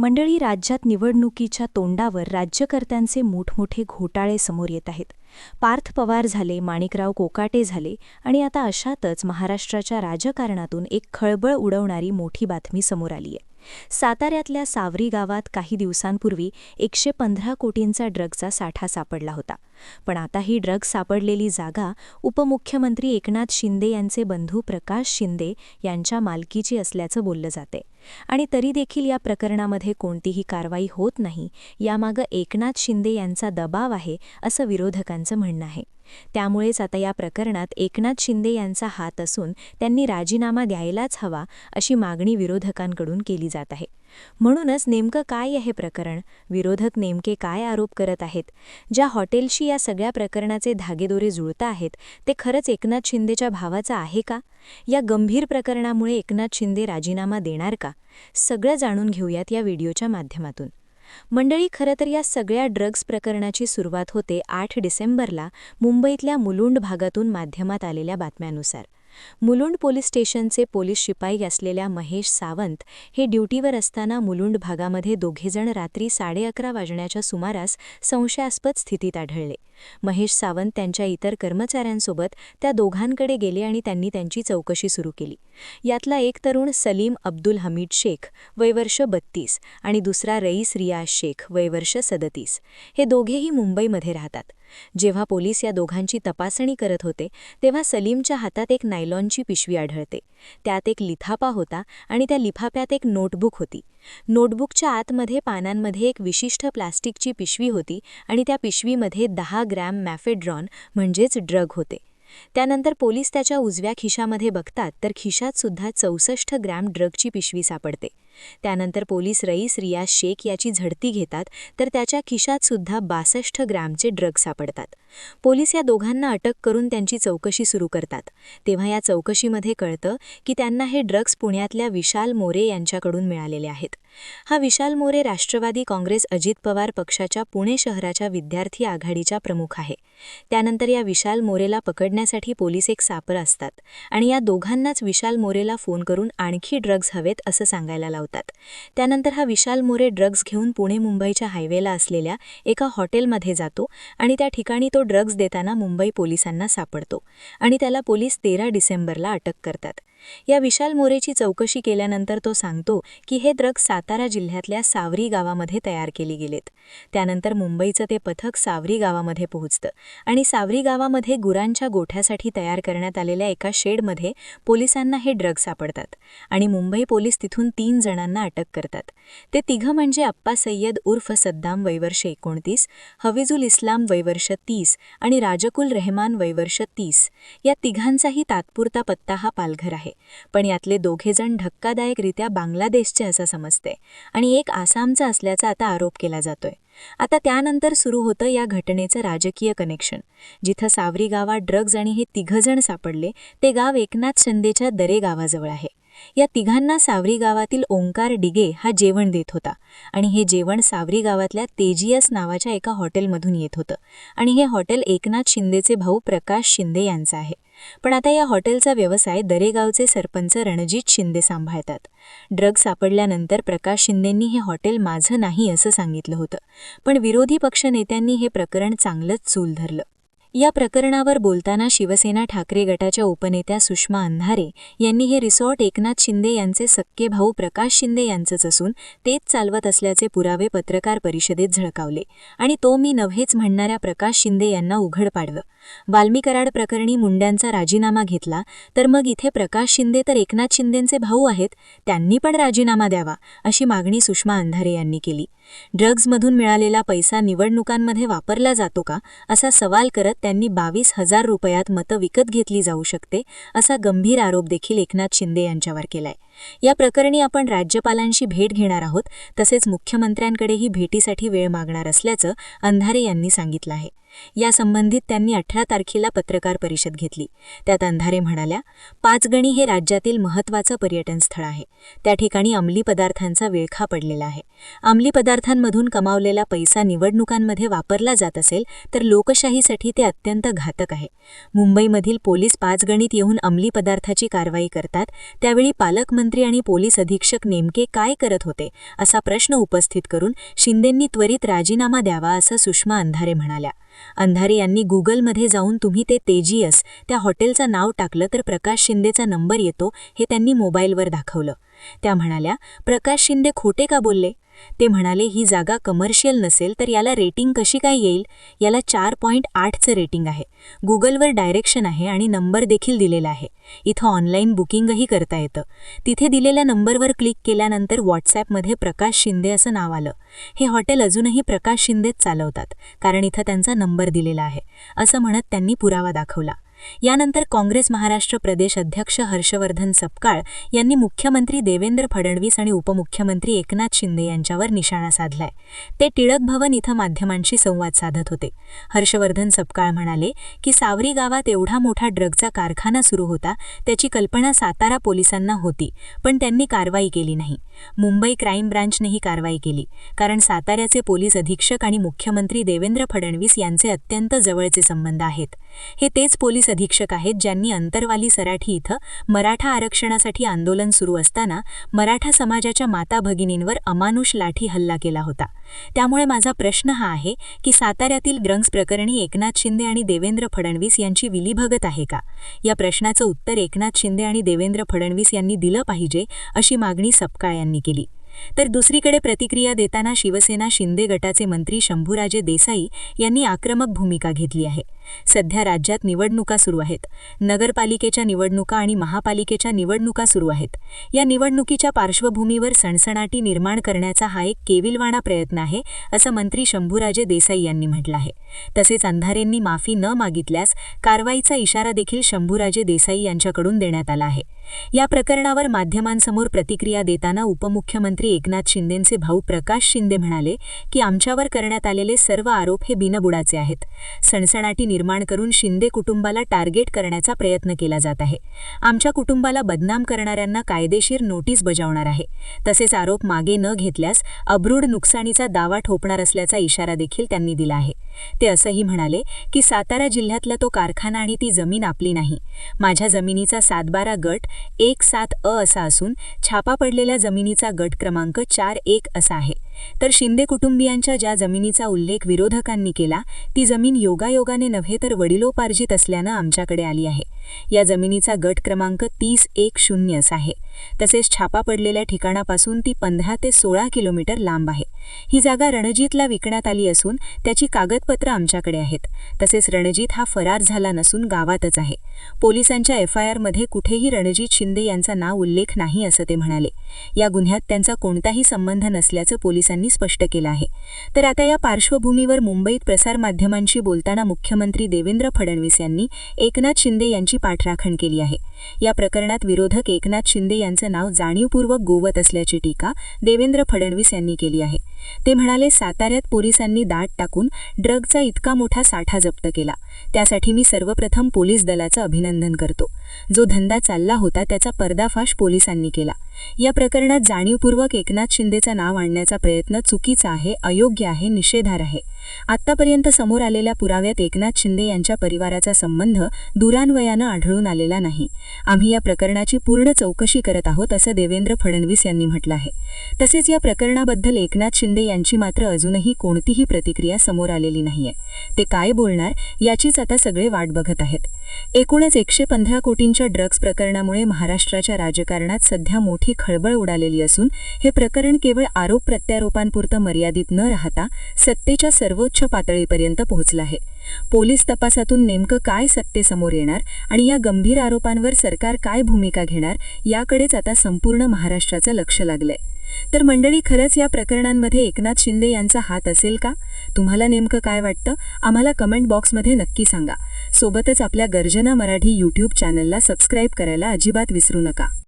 मंडळी राज्यात निवडणुकीच्या तोंडावर राज्यकर्त्यांचे मोठमोठे घोटाळे समोर येत आहेत. पार्थ पवार झाले माणिकराव कोकाटे झाले आणि आता अशातच महाराष्ट्राच्या राजकारणातून एक खळबळ उडवणारी मोठी बातमी समोर आली आहे. साताऱ्यातल्या सावरी गावात काही दिवसांपूर्वी एकशे पंधरा कोटींचा ड्रगचा साठा सापडला होता. पण आता ही ड्रग सापडलेली जागा उपमुख्यमंत्री एकनाथ शिंदे यांचे बंधू प्रकाश शिंदे यांच्या मालकीची असल्याचं बोललं जाते. आणि तरी देखील या प्रकरणामध्ये कोणतीही कारवाई होत नाही यामागं एकनाथ शिंदे यांचा दबाव आहे असं विरोधकांचं म्हणणं आहे. त्यामुळेच आता या प्रकरणात एकनाथ शिंदे यांचा हात असून त्यांनी राजीनामा द्यायलाच हवा अशी मागणी विरोधकांकडून केली जात आहे. म्हणूनच नेमकं काय आहे प्रकरण? विरोधक नेमके काय आरोप करत आहेत? ज्या हॉटेलशी या सगळ्या प्रकरणाचे धागेदोरे जुळता आहेत ते खरंच एकनाथ शिंदेच्या भावाचं आहे का? या गंभीर प्रकरणामुळे एकनाथ शिंदे राजीनामा देणार का? सगळं जाणून घेऊयात या व्हिडिओच्या माध्यमातून. मंडळी खरं तर या सगळ्या ड्रग्ज प्रकरणाची सुरुवात होते आठ डिसेंबरला मुंबईतल्या मुलुंड भागातून माध्यमात आलेल्या बातम्यानुसार. मुलुंड पोलीस स्टेशनचे पोलीस शिपाई असलेल्या महेश सावंत हे ड्युटीवर असताना मुलुंड भागामध्ये दोघेजण रात्री साडे अकरा वाजण्याच्या सुमारास संशयास्पद स्थितीत आढळले. महेश सावंत त्यांच्या इतर कर्मचाऱ्यांसोबत त्या दोघांकडे गेले आणि त्यांनी त्यांची चौकशी सुरू केली. यातला एक तरुण सलीम अब्दुल हमीद शेख वयवर्ष बत्तीस आणि दुसरा रईस रियाज शेख वयवर्ष सदतीस. हे दोघेही मुंबईमध्ये राहतात. जेव्हा पोलीस या दोघांची तपासणी करत होते तेव्हा सलीमच्या हातात एक नायलॉनची पिशवी आढळते. त्यात एक लिथापा होता आणि त्या लिफाफ्यात एक नोटबुक होती. नोटबुकच्या आतमध्ये पानांमध्ये एक विशिष्ट प्लास्टिकची पिशवी होती आणि त्या पिशवीमध्ये दहा ग्रॅम मॅफेड्रॉन म्हणजेच ड्रग होते. त्यानंतर पोलीस त्याच्या उजव्या खिशामध्ये बघतात तर खिशात सुद्धा चौसष्ट ग्रॅम ड्रगची पिशवी सापडते. त्यानंतर पोलीस रईस रियाज शेख याची झडती घेतात तर त्याच्या खिशात सुद्धा बासष्ट ग्रॅमचे ड्रग सापडतात. पोलीस या दोघांना अटक करून त्यांची चौकशी सुरू करतात. तेव्हा या चौकशीमध्ये कळतं की त्यांना हे ड्रग्स पुण्यातल्या विशाल मोरे यांच्याकडून मिळालेले आहेत. हा विशाल मोरे राष्ट्रवादी काँग्रेस अजित पवार पक्षाच्या पुणे शहराच्या विद्यार्थी आघाडीच्या प्रमुख आहे. त्यानंतर या विशाल मोरेला पकडण्यासाठी पोलीस एक सापर असतात आणि या दोघांनाच विशाल मोरेला फोन करून आणखी ड्रग्ज हवेत असं सांगायला लावतात. त्यानंतर हा विशाल मोरे ड्रग्ज घेऊन पुणे मुंबईच्या हायवेला असलेल्या एका हॉटेलमध्ये जातो आणि त्या ठिकाणी तो ड्रग्ज देताना मुंबई पोलिसांना सापडतो आणि त्याला पोलीस तेरा डिसेंबरला अटक करतात. या विशाल मोरेची चौकशी केल्यानंतर तो सांगतो की हे ड्रग सातारा जिल्ह्यातल्या सावरी गावामध्ये तयार केली गेलेत. त्यानंतर मुंबईचं ते पथक सावरी गावामध्ये पोहोचतं आणि सावरी गावामध्ये गुरांच्या गोठ्यासाठी तयार करण्यात आलेल्या एका शेडमध्ये पोलिसांना हे ड्रग सापडतात आणि मुंबई पोलीस तिथून तीन जणांना अटक करतात. ते तिघं म्हणजे अप्पा सय्यद उर्फ सद्दाम वैवर्ष एकोणतीस हविजुल इस्लाम वैवर्ष तीस आणि राजकुल रेहमान वैवर्ष तीस. या तिघांचाही तात्पुरता पत्ता हा पालघर आहे. पण यातले दोघेजण धक्कादायकरित्या बांगलादेशचे असं समजते आणि एक आसामचा असल्याचा आता आरोप केला जातोय. आता त्यानंतर सुरू होतं या घटनेचं राजकीय कनेक्शन जिथं सावरी गावात ड्रग्ज आणि हे तिघजण सापडले ते गाव एकनाथ शिंदेच्या दरे गावाजवळ आहे. या तिघांना सावरी गावातील ओंकार डिगे हा जेवण देत होता. आणि हे जेवण सावरी गावातल्या तेजियस नावाच्या एका हॉटेलमधून येत होतं. आणि हे हॉटेल एकनाथ शिंदेचे भाऊ प्रकाश शिंदे यांचं आहे. पण आता या हॉटेलचा व्यवसाय दरेगावचे सरपंच रणजित शिंदे सांभाळतात. ड्रग सापडल्यानंतर प्रकाश शिंदेंनी हे हॉटेल माझं नाही असं सांगितलं होतं. पण विरोधी पक्षनेत्यांनी हे प्रकरण चांगलंच चूल धरलं. या प्रकरणावर बोलताना शिवसेना ठाकरे गटाच्या उपनेत्या सुषमा अंधारे यांनी हे रिसॉर्ट एकनाथ शिंदे यांचे सक्के भाऊ प्रकाश शिंदे यांचंच असून तेच चालवत असल्याचे पुरावे पत्रकार परिषदेत झळकावले आणि तो मी नव्हेच म्हणणाऱ्या प्रकाश शिंदे यांना उघड पाडलं. वाल्मी कराड प्रकरणी मुंड्यांचा राजीनामा घेतला तर मग इथे प्रकाश शिंदे तर एकनाथ शिंदेंचे भाऊ आहेत त्यांनी पण राजीनामा द्यावा अशी मागणी सुषमा अंधारे यांनी केली. ड्रग्जमधून मिळालेला पैसा निवडणुकांमध्ये वापरला जातो का असा सवाल करत त्यांनी बावीस हजार रुपयात मतं विकत घेतली जाऊ शकते असा गंभीर आरोप देखील एकनाथ शिंदे यांच्यावर केलाय. या प्रकरणी आपण राज्यपालांशी भेट घेणार आहोत. तसेच मुख्यमंत्र्यांकडेही भेटीसाठी वेळ मागणार असल्याचं अंधारे यांनी सांगितलं आहे. यासंबंधित त्यांनी अठरा तारखेला पत्रकार परिषद घेतली. त्यात अंधारे म्हणाल्या पाचगणी हे राज्यातील महत्त्वाचं पर्यटन स्थळ आहे. त्या ठिकाणी अंमली पदार्थांचा वेळखा पडलेला आहे. अंमली पदार्थांमधून कमावलेला पैसा निवडणुकांमध्ये वापरला जात असेल तर लोकशाहीसाठी ते अत्यंत घातक आहे. मुंबईमधील पोलीस पाचगणीत येऊन अंमली पदार्थाची कारवाई करतात त्यावेळी पालकमंत्री मुख्यमंत्री आणि पोलीस अधीक्षक नेमके काय करत होते असा प्रश्न उपस्थित करून शिंदेंनी त्वरित राजीनामा द्यावा असं सुषमा अंधारे म्हणाल्या. अंधारे यांनी गुगलमध्ये जाऊन तुम्ही ते तेजीयस त्या हॉटेलचं नाव टाकलं तर प्रकाश शिंदेचा नंबर येतो हे त्यांनी मोबाईलवर दाखवलं. त्या म्हणाल्या प्रकाश शिंदे खोटे का बोलले? ते म्हणाले ही जागा कमर्शियल नसेल तर याला रेटिंग कशी काय येईल? याला चार पॉईंट आठचं रेटिंग आहे. गुगलवर डायरेक्शन आहे आणि नंबर देखील दिलेला आहे. इथं ऑनलाईन बुकिंगही करता येतं. तिथे दिलेल्या नंबरवर क्लिक केल्यानंतर व्हॉट्सॲपमध्ये प्रकाश शिंदे असं नाव आलं. हे हॉटेल अजूनही प्रकाश शिंदेच चालवतात कारण इथं त्यांचा नंबर दिलेला आहे. असं म्हणत त्यांनी पुरावा दाखवला. यानंतर काँग्रेस महाराष्ट्र प्रदेश अध्यक्ष हर्षवर्धन सपकाळ यांनी मुख्यमंत्री देवेंद्र फडणवीस आणि उपमुख्यमंत्री एकनाथ शिंदे यांच्यावर निशाणा साधलाय. ते टिळक भवन इथं माध्यमांशी संवाद साधत होते. हर्षवर्धन सपकाळ म्हणाले की सावरी गावात एवढा मोठा ड्रगचा कारखाना सुरू होता त्याची कल्पना सातारा पोलिसांना होती पण त्यांनी कारवाई केली नाही. मुंबई क्राईम ब्रांचनेही कारवाई केली कारण साताऱ्याचे पोलीस अधीक्षक आणि मुख्यमंत्री देवेंद्र फडणवीस यांचे अत्यंत जवळचे संबंध आहेत. हे तेच पोलीस अधीक्षक आहेत ज्यांनी अंतरवाली सराठी इथं मराठा आरक्षणासाठी आंदोलन सुरू असताना मराठा समाजाच्या माता भगिनींवर अमानुष लाठी हल्ला केला होता. त्यामुळे माझा प्रश्न हा आहे की साताऱ्यातील ग्रंग्स प्रकरणी एकनाथ शिंदे आणि देवेंद्र फडणवीस यांची विलीभगत आहे का? या प्रश्नाचं उत्तर एकनाथ शिंदे आणि देवेंद्र फडणवीस यांनी दिलं पाहिजे अशी मागणी सपकाळ यांनी केली. तर दुसरीकडे प्रतिक्रिया देताना शिवसेना शिंदे गटाचे मंत्री शंभूराजे देसाई यांनी आक्रमक भूमिका घेतली आहे. सध्या राज्यात निवडणुका सुरू आहेत. नगरपालिकेच्या निवडणुका आणि महापालिकेच्या निवडणुका सुरू आहेत. या निवडणुकीच्या पार्श्वभूमीवर सणसणाटी निर्माण करण्याचा हा एक केविलवाणा प्रयत्न आहे असं मंत्री शंभूराजे देसाई यांनी म्हटलं आहे. तसेच अंधारेंनी माफी न मागितल्यास कारवाईचा इशारा देखील शंभूराजे देसाई यांच्याकडून देण्यात आला आहे. या प्रकरणावर माध्यमांसमोर प्रतिक्रिया देताना उपमुख्यमंत्री एकनाथ शिंदेंचे भाऊ प्रकाश शिंदे म्हणाले की आमच्यावर करण्यात आलेले सर्व आरोप हे बिनबुडाचे आहेत. सणसणाटी निर्माण करून शिंदे कुटुंबाला टार्गेट करण्याचा प्रयत्न केला जात आहे. आमच्या कुटुंबाला बदनाम करणाऱ्यांना कायदेशीर नोटीस बजावणार आहे. तसेच आरोप मागे न घेतल्यास अब्रूढ नुकसानीचा दावा ठोपणार असल्याचा इशारा देखील त्यांनी दिला आहे. ते असंही म्हणाले की सातारा जिल्ह्यातला तो कारखाना आणि ती जमीन आपली नाही. माझ्या जमिनीचा सातबारा गट एक सात अ असा असून छापा पडलेल्या जमिनीचा गट क्रमांक चार एक असा आहे. तर शिंदे कुटुंबियांच्या ज्या जमिनीचा उल्लेख विरोधकांनी केला ती जमीन योगायोगाने नव्हे तर वडिलोपार्जित असल्यानं आमच्याकडे आली आहे. या जमिनीचा गट क्रमांक तीस एक शून्य असा आहे. तसेच छापा पडलेल्या ठिकाणापासून ती पंधरा ते सोळा किलोमीटर लांब आहे. ही जागा रणजितला विकण्यात आली असून त्याची कागदपत्रं आमच्याकडे आहेत. तसेच रणजित हा फरार झाला नसून गावातच आहे. पोलिसांच्या एफ आय आरमध्ये कुठेही रणजित शिंदे यांचा नाव उल्लेख नाही असं ते म्हणाले. या गुन्ह्यात त्यांचा कोणताही संबंध नसल्याचं पोलीस पोलिसांनी स्पष्ट केलं आहे. तर आता या पार्श्वभूमीवर मुंबईत प्रसारमाध्यमांशी बोलताना मुख्यमंत्री देवेंद्र फडणवीस यांनी एकनाथ शिंदे यांची पाठराखण केली आहे. या प्रकरणात विरोधक एकनाथ शिंदे यांचं नाव जाणीवपूर्वक गोवत असल्याची टीका देवेंद्र फडणवीस यांनी केली आहे. ते म्हणाले साताऱ्यात पोलिसांनी दाट टाकून ड्रगचा इतका मोठा साठा जप्त केला. त्यासाठी मी सर्वप्रथम पोलीस दलाचं अभिनंदन करतो. जो धंदा चालला होता त्याचा पर्दाफाश पोलिसांनी केला. या प्रकरणात जाणीवपूर्वक एकनाथ शिंदेचं नाव आणण्याचा प्रयत्न चुकीचा आहे अयोग्य आहे निषेधार आहे. आत्तापर्यंत समोर आलेल्या पुराव्यात एकनाथ शिंदे यांच्या परिवाराचा संबंध दुरान्वयानं आढळून आलेला नाही. आम्ही या प्रकरणाची पूर्ण चौकशी करत आहोत असं देवेंद्र फडणवीस यांनी म्हटलं आहे. तसेच या प्रकरणाबद्दल एकनाथ शिंदे यांची मात्र अजूनही कोणतीही प्रतिक्रिया समोर आलेली नाहीये. ते काय बोलणार याचीच आता सगळे वाट बघत आहेत. एकूणच एकशे पंधरा कोटींच्या ड्रग्ज प्रकरणामुळे महाराष्ट्राच्या राजकारणात सध्या मोठी खळबळ उडालेली असून हे प्रकरण केवळ आरोप प्रत्यारोपांपुरतं मर्यादित न राहता सत्तेच्या सर्वोच्च पातळीपर्यंत पोहोचलं आहे. पोलीस तपासातून नेमकं काय सत्तेसमोर येणार आणि या गंभीर आरोपांवर सरकार काय भूमिका घेणार याकडेच आता संपूर्ण महाराष्ट्राचं लक्ष लागलंय. तर मंडळी खरंच या प्रकरणांमध्ये एकनाथ शिंदे यांचा हात असेल का? तुम्हाला नेमकं काय वाटतं? आम्हाला कमेंट बॉक्समध्ये नक्की सांगा. सोबतच आपल्या गर्जना मराठी यूट्यूब चॅनलला सबस्क्राईब करायला अजिबात विसरू नका.